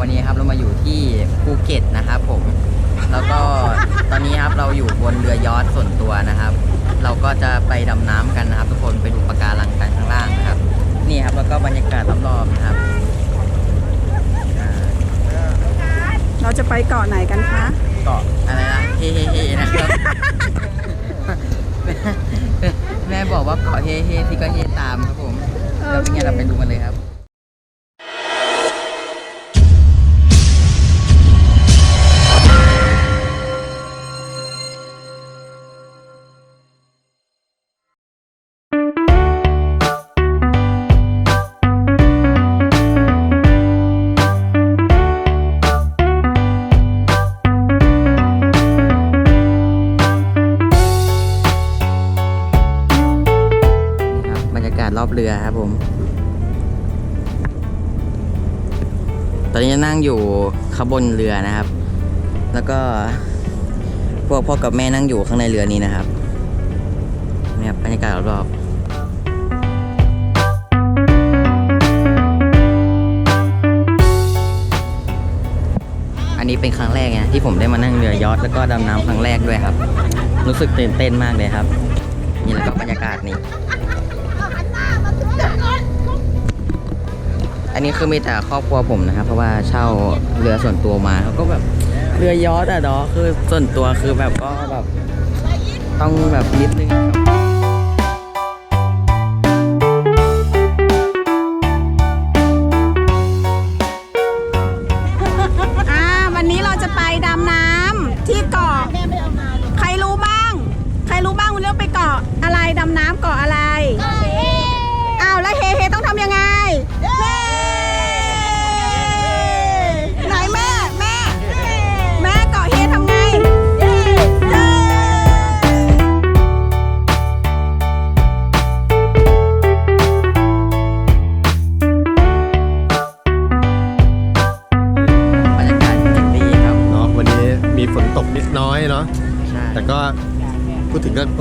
วันนี้ครับเรามาอยู่ที่ภูเก็ตนะครับผม แล้วก็ตอนนี้ครับเราอยู่บนเรือยอชต์ส่วนตัวนะครับ เราก็จะไปดำน้ำกันนะครับ ทุกคนไปดูปะการังกันข้างล่างนะครับ นี่ครับแล้วก็บรรยากาศรอบๆนะครับอ่าเราจะไปเกาะไหนกันคะ เกาะอะไรนะเฮ้เฮ้เฮ้นะครับ แม่บอกว่าเกาะเฮ้เฮ้ที่ก็เฮ้ตามครับผมแล้วเป็นไงเราไปดูกันเลยครับ อนนี้นั่งอยู่ขางบวนเรือนะครับ แล้วก็พวกพ่อกับแม่นั่งอยู่ข้างในเรือนี้นะครับนี่ครับบรรยากาศรอบๆอันนี้เป็นครั้งแรกไงที่ผมได้มานั่งเรือยอชต์แล้วก็ดำน้ำครั้งแรกด้วยครับ รู้สึกตื่นเต้นมากเลยครับ นี่แล้วก็บรรยากาศนี่ อันนี้คือมีแต่ครอบครัวผมนะครับ เพราะว่าเช่าเรือส่วนตัวมาเขาก็แบบเรือยอชต์อะดอคือส่วนตัวคือแบบก็แบบต้องแบบนิดนึง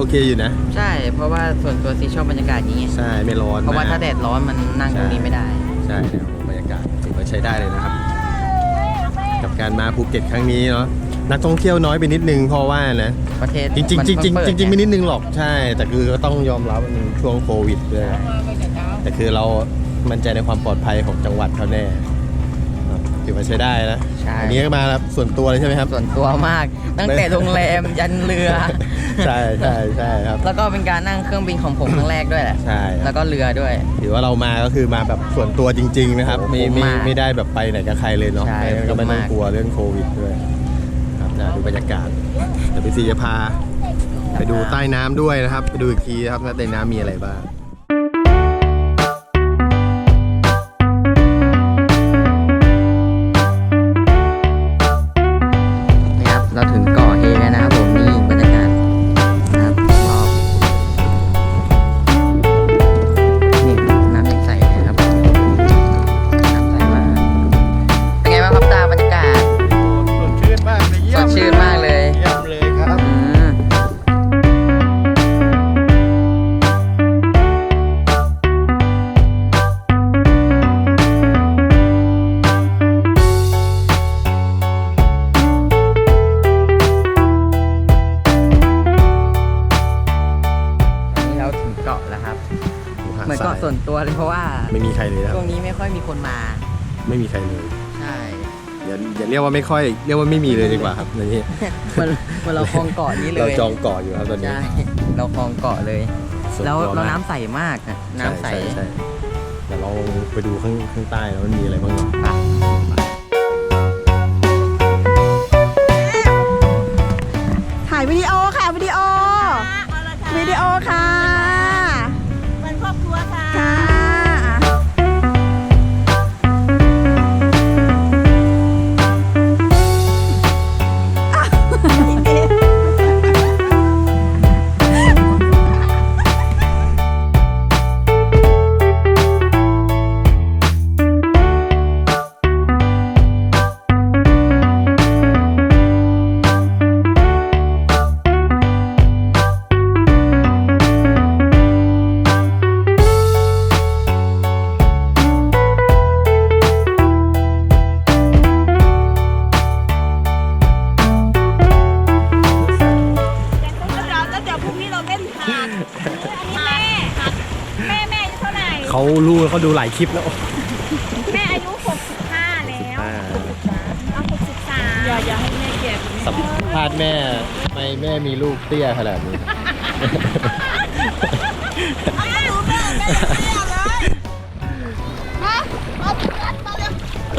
เคอยู่นะ ใช่ เพราะว่าส่วนตัวซีชอบบรรยากาศอย่างนี้ไงใช่ไม่ร้อนเพราะว่าถ้าแดดร้อนมันนั่งตรงนี้ไม่ได้ ใช่เนี่ยบรรยากาศถือว่าใช้ได้เลยนะครับ กับการมาภูเก็ตครั้งนี้เนาะนักท่องเที่ยวน้อยไปนิดนึงเพราะว่านะประเทศจริงจริงมันจริงจริงเพิ่จริงจริงเปิไม่ดนิดนึงหรอกใช่ แต่คือก็ต้องยอมรับว่ามันช่วงโควิดด้วยแต่คือเรามั่นใจในความปลอดภัยของจังหวัดเขาแน่ครับ ถือว่าใช้ได้นะใช่ อันนี้ก็มาแบบส่วนตัวเลยใช่ไหมครับ ส่วนตัวมาก ตั้งแต่โรงแรมยันเรือ ใช่ใช่ใช่ครับ แล้วก็เป็นการนั่งเครื่องบินของผมครั้งแรกด้วยแหละใช่ครับ แล้วก็เรือด้วย ถือว่าเรามาก็คือมาแบบส่วนตัวจริง ๆ นะครับโอ้โหไม่ไม่มากไม่ได้แบบไปไหนกับใครเลยเนาะใช่ก็ไม่ต้องมาก กลัวเรื่องโควิดด้วยครับนะดูบรรยากาศเดี๋ยวพี่ซีจะพา ไปดูใต้น้ำด้วยนะครับ ไปดูอีกทีนะครับว่าใต้น้ำมีอะไรบ้าง ชื่นมากเลยเยี่ยมเลยครับ อืมอันนี้เราถึงเกาะแล้วครับ เหมือนเกาะส่วนตัวเลยเพราะว่าไม่มีใครเลยครับช่วงนี้ไม่ค่อยมีคนมา ไม่มีใครเลยใช่อ ย่าอย่าเรียกว่าไม่ค่อยเรียกว่าไม่มีเลยดีกว่าครับในนี้มันมันเราคลองเกาะนี้เลยเราจองเกาะอยู่ครับตอนนี้ใช่เราคลองเกาะเลยสุดแล้วยอดเรามากน้ำใสมากอะน้ำใสช่ช่ช่เดี๋ยวเราไปดูข้างข้างใต้แล้วมันมีอะไรบ้างเนาะอะถ่ายวิดีโอค่ะวิดีโอวิดีโอค่ะ ม่แม่แม่อยู่เท่าไหร่ เขารู้เขาดูหลายคลิปแล้ว แม่อายุ 65 แล้วเอา63อย่าอย่าให้แม่เก่คุณสัมภาษณ์แม่ไม่แม่มีลูกเตี้ยขนาดนี้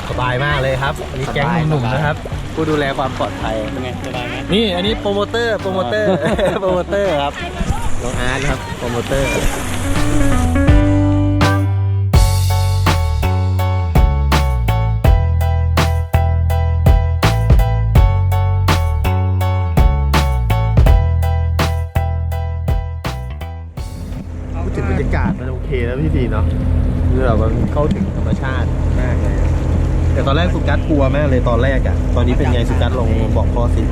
สบายมากเลยครับอันนี้แก๊งหนุ่มนะครับ ผู้ดูแลความปลอดภัย เป็นไงสบายไหมนี่อันนี้โปรโมเตอร์ โปรโมเตอร์ โปรโมเตอร์ครับ น้องอาร์ตครับโปรโมเตอร์พูดถึงบรรยากาศมันโอเคแล้วพี่ดีเนาะคือแบบมันเข้าถึงธรรมชาติมากเลย แต่ตอนแรกสุกัสกลัวมากเลยตอนแรกอะตอนนี้เป็นไงสุกัสลองบอกพ่อสิ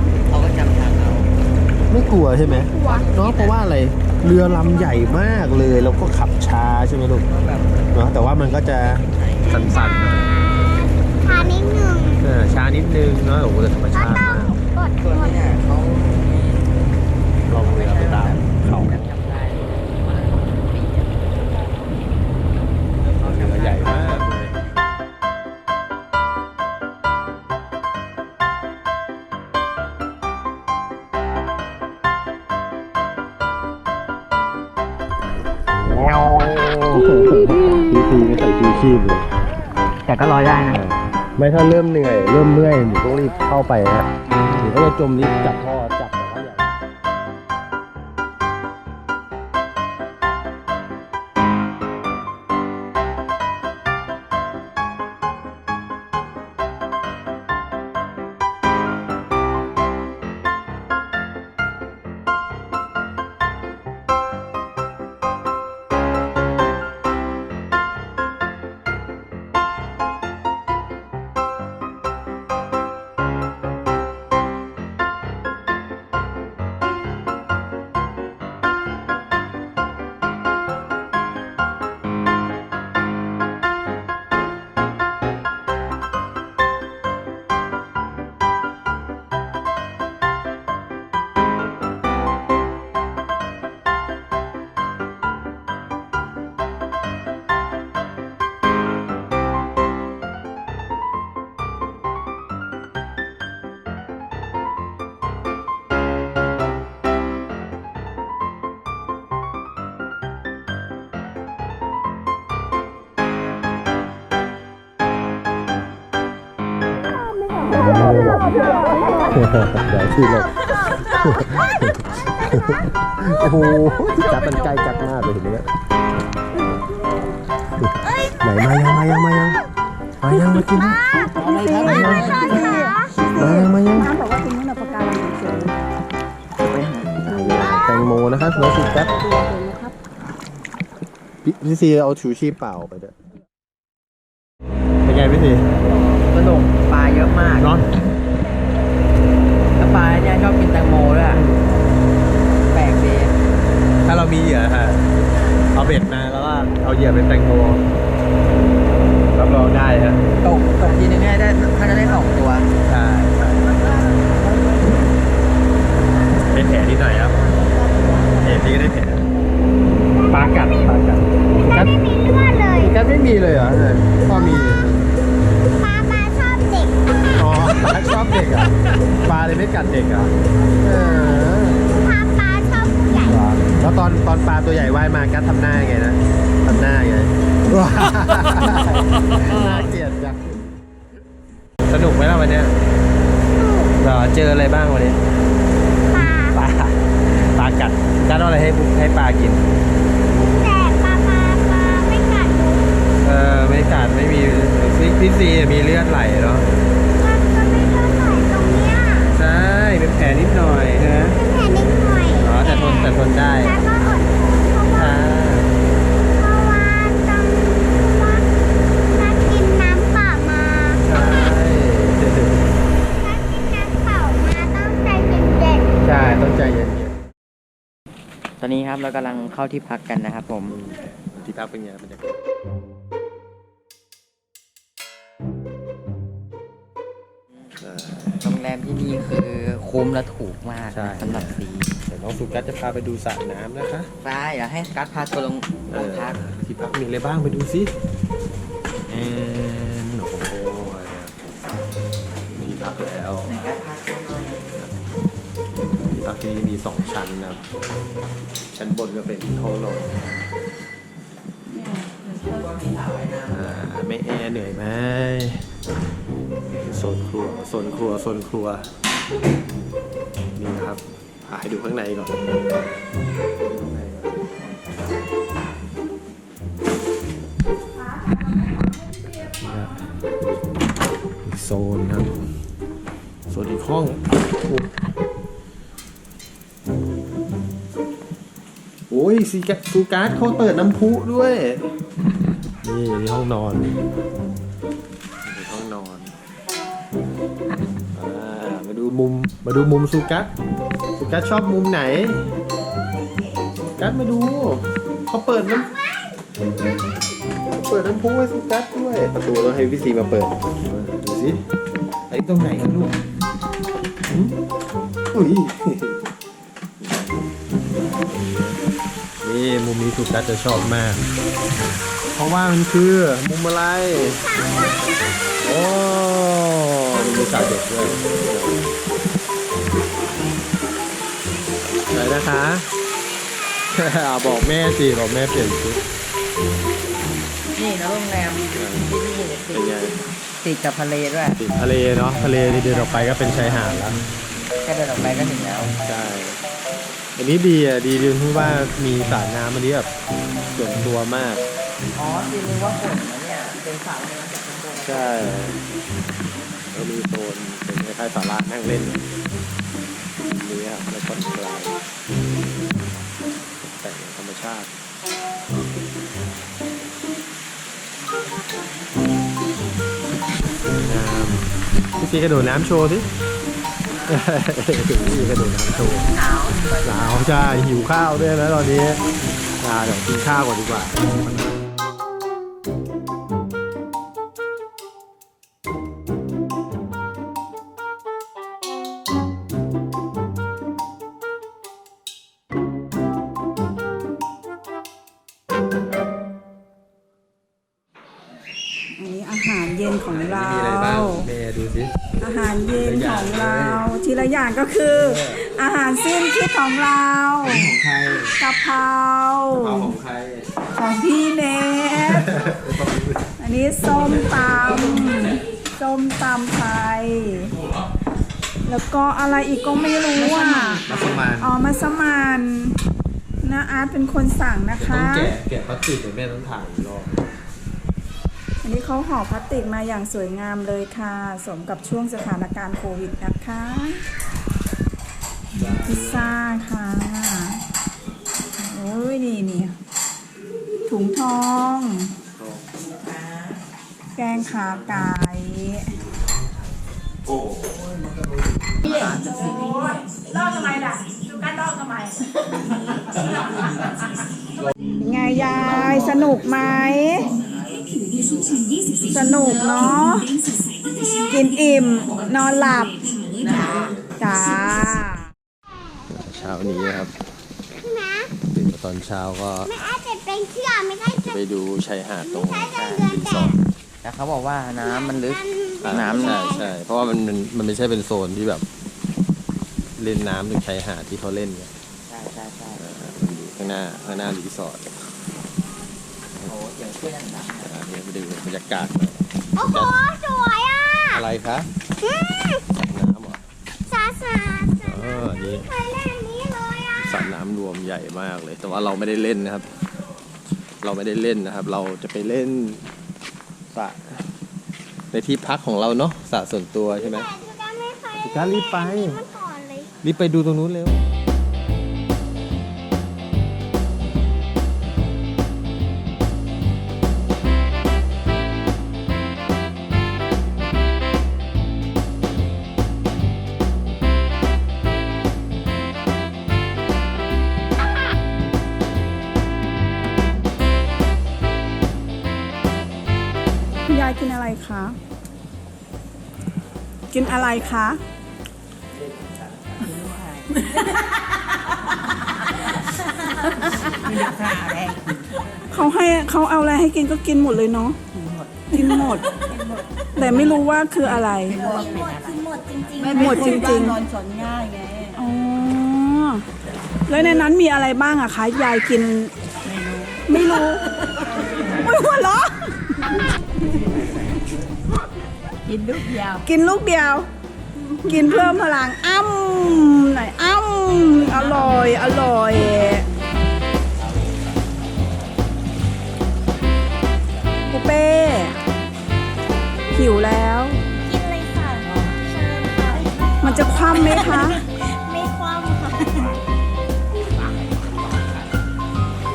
ไม่กลัวใช่ไหมเนาะเพราะว่าอะไรเรือลำใหญ่มากเลยแล้วก็ขับช้าใช่ไหมลูกแบบเนาะแต่ว่ามันก็จะสั่นๆหน่อยทานนิดหนึ่งเออช้านิดนึงเนาะโอ้โหแต่ธรรมก็ชาติต้องมาก กดส่ว พีพีไม่ใส่ชูชีพเลยแต่ก็ลอยได้นะ ไม่ถ้าเริ่มเหนื่อย เริ่มเมื่อยหนูต้องรีบเข้าไปนะหนูก็จะจมรีบจับพ่อจับแต่ว่ ดี๋ยที่เลยโอ้โหจับมันใกล้จัดมากเลยเห็นไหมเนี่ยไหนมายังมายังมายังมายังมากินมายังมายังมายังน้ำบอกว่าตรงนู้นน่ะปะการังเฉยแตงโมนะครับน้องสุกัสพี่พี่ซีเอาชูชีพเปล่าไปด้วยเป็นไงพี่ซีสนุกปลาเยอะมากเนาะ แล้วปลาเนี่ยชอบกินแตงโมด้วยอะแปลกดีถ้าเรามีเหยื่อฮะเอาเบ็ดมาแล้วก็เอาเหยื่อเป็นแตงโมรับรองได้ฮะตกตกทีนึงเนี่ยได้ถ้าจะได้สองตัวใช่เป็นแผลนิดหน่อยครับเอ็นนี่ก็ได้แผลปลากัดปลากัดกัดไม่มีเลือดเลยกัดไม่มีเลยเหรอพ่อมี อ๋อปลาชอบเด็กอะปลาเลยไม่กัดเด็กอะเออปลาปลาชอบผู้ใหญ่แล้วตอนตอนปลาตัวใหญ่ว่ายมากัดทำหน้าไงนะทำหน้าไงว้าวน่าเกลียดจังสนุกไหมล่ะวันเนี้ยเหรอเจออะไรบ้างวันนี้ปลาปลาปลากัดกัดเอาอะไรให้ให้ปลากิน แต่ปลาปลาปลาไม่กัดหนูเออไม่กัดไม่มีพี่พี่ซีมีเลือดไหลเนาะ มันก็ไม่เท่าไหร่ตรงเนี้ย ใช่เป็น แผลนิดหน่อยนะเป็นแผลนิดหน่อยอ๋อแต่ทนแต่ทนได้แล้วก็อดทนเพราะว่าค่ะเพราะว่าต้องว่าถ้ากินน้ำเปล่ามาใช่ถ้ากินน้ำเปล่ามาต้องใจเย็นใช่ต้องใจเย็นตอนนี้ครับเรากำลังเข้าที่พักกันนะครับผมๆที่พักเป็นไงบรรยากาศ รงแรมที่นี่คือคุ้มและถูกมากใช่ สำหรับฟรีเดี๋ยวน้องสุกัสจะพาไปดูสระน้ำนะคะไปอย่าให้กัดพาตัวลงลงพักที่พักมีอะไรบ้างไปดูสิเอ็นโอ้โหมีพักแล้วไหนกัดพาตัวหน่อยที่พักที่นี่มีสองชั้นนะครับชั้นบนก็เป็นห้องนอนอ่าไม่แอร์เหนื่อยไหม โซนครัวโซนครัวโซนครัว นี่นะครับให้ดูข้างในก่อนโซนครับโซนอีกห้องโอ้ยซีกซูการ์ดเขาเปิดน้ำพุด้วย นี่นี่ห้องนอน มาดูมุม มาดูมุมซูกัสซูกัสชอบมุมไหนซูกัสมาดูเขาเปิดน้ำเขาเปิดน้ำพุให้ซูกัสด้วย ประตูต้องให้พี่ซีมาเปิด ดูสิไอ้ตรงไหนกันลูกอุ้ยนี่มุมนี้ซูกัสจะชอบมาก เพราะว่ามันคือมุมอะไรโอ้มันมีสระเด็กด้วยอะไรนะคะอ่าบอกแม่สิบอกแม่เปลี่ยนชุดนี่นะโรงแรมที่นี่เป็นไงติดกับทะเลด้วยติดทะเลเนาะทะเลนี่เดินออกไปก็เป็นชายหาดแล้วแค่เดินออกไปก็ถึงแล้วใช่อันนี้ดีอะดีตรงที่ว่ามีสระน้ำอันนี้แบบส่วนตัวมาก อ๋อจริงๆว่าผมนะเนี่ย เป็นสาวน้ำจากข้างบนใช่แล้วมีโซนเป็นคล้ายๆศาลานั่งเล่นนี่ครับแล้วก็กลายแต่งธรรมชาติน้ำพี่ซีกระโดดน้ำโชว์สิพี่ซีกระโดดน้ำโชว์หนาวหนาวใช่หิวข้าวด้วยนะตอนนี้อาเดี๋ยวกินข้าวก่อนดีกว่า มีอะไรบ้างเมย์ดูสิ อาหารเย็นของเรา ทีละอย่างก็คือ อาหารสิ้นคิดของเราของใครกะเพราข้าวของใครของพี่เนทอันนี้ส้มตำส้มตำไทยแล้วก็อะไรอีกก็ไม่รู้อะมาสมานอ๋อมาสมานนะอาร์ตเป็นคนสั่งนะต้อคะงแกะแกะพลาสติกเดี๋ยวแม่ต้องถ่ายอีกรอบอั นนี้เขาห่อพลาสติกมาอย่างสวยงามเลยค่ะ สมกับช่วงสถานการณ์โควิดนะคะพิซซ่าค่ะโอ้ยนี่นี่ถุงทอง แกงขาไก่ลอกทำไมล่ะดูกันลอกทำไมไงยายสนุกไหม สนุกเนาะ กินอิ่ม นอนหลับจ้าเช้านี้ครับนะตื่นมาตอนเช้าก็ไม่อาจจะเป็นเชือกไม่ได้จะจะไปดูชายหาดตรงใช้จะเดินรีแต่สอร์ทแต่เขาบอกว่าน้ำมันลึกอ่าน้ำใช่ใช่เพราะว่ามันมันมันไม่ใช่เป็นโซนที่แบบ เล่นน้ำหรือชายหาดที่เขาเล่นกันใช่ใช่ใช่อ่ามันอยู่ข้างหน้าข้างหน้ารีสอร์ทโอ้เดี๋ยวช่วยกันดับอ่าเดี๋ยวไป ดูบรรยากาศหน่อยโอ้โห สวยอะอะไรคะอืมน้ำเหรอสาสาสาเออนี่เคยเล่นอันนี้เลยอะสระน้ำรวมใหญ่มากเลย แต่ว่าเราไม่ได้เล่นนะครับ เราไม่ได้เล่นนะครับ เราจะไปเล่นสระในที่พักของเราเนาะสระส่วนตัวใช่ไหมแต่ดูกันไม่เคยสุการรีบไปมันก่อนเลย รีบไปดูตรงนู้นเร็ว นอะไรคะ กินอะไรคะเขาให้เขาเอาอะไรให้กินก็กินหมดเลยเนาะ กินหมดแต่ไม่รู้ว่าคืออะไร หมดจริงหมดจริงนอนสนง่ายไงๆอ๋อ แล้วในนั้นมีอะไรบ้างอะคะ ยายกิน ไม่รู้ ไม่รู้ ไม่หัวเราะ กินลูกยาวกินลูกเดียว กินเพิ่มพลังอ้ำหน่อยอ้ำอร่อยอร่อยปูเป้หิวแล้วๆกินเลยค่ะเชิญค่ะมันจะคว่ำไหมคะ ไม่คว่ำค่ะ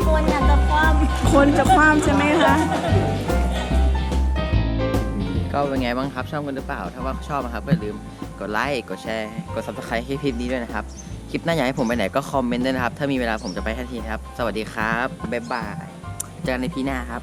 คนอยากจะคว่ำคนจะคว่ำใช่ไหมคะ ก็เป็นไงบ้างครับชอบกันหรือเปล่า ถ้าว่าชอบนะครับก็อย่าลืมกดไลค์กดแชร์กด subscribe ให้คลิปนี้ด้วยนะครับคลิปหน้าอยากให้ผมไปไหนก็คอมเมนต์ด้วยนะครับถ้ามีเวลาผมจะไปทันทีนะครับ สวัสดีครับบ๊ายบายเจอกันในพีหน้าครับ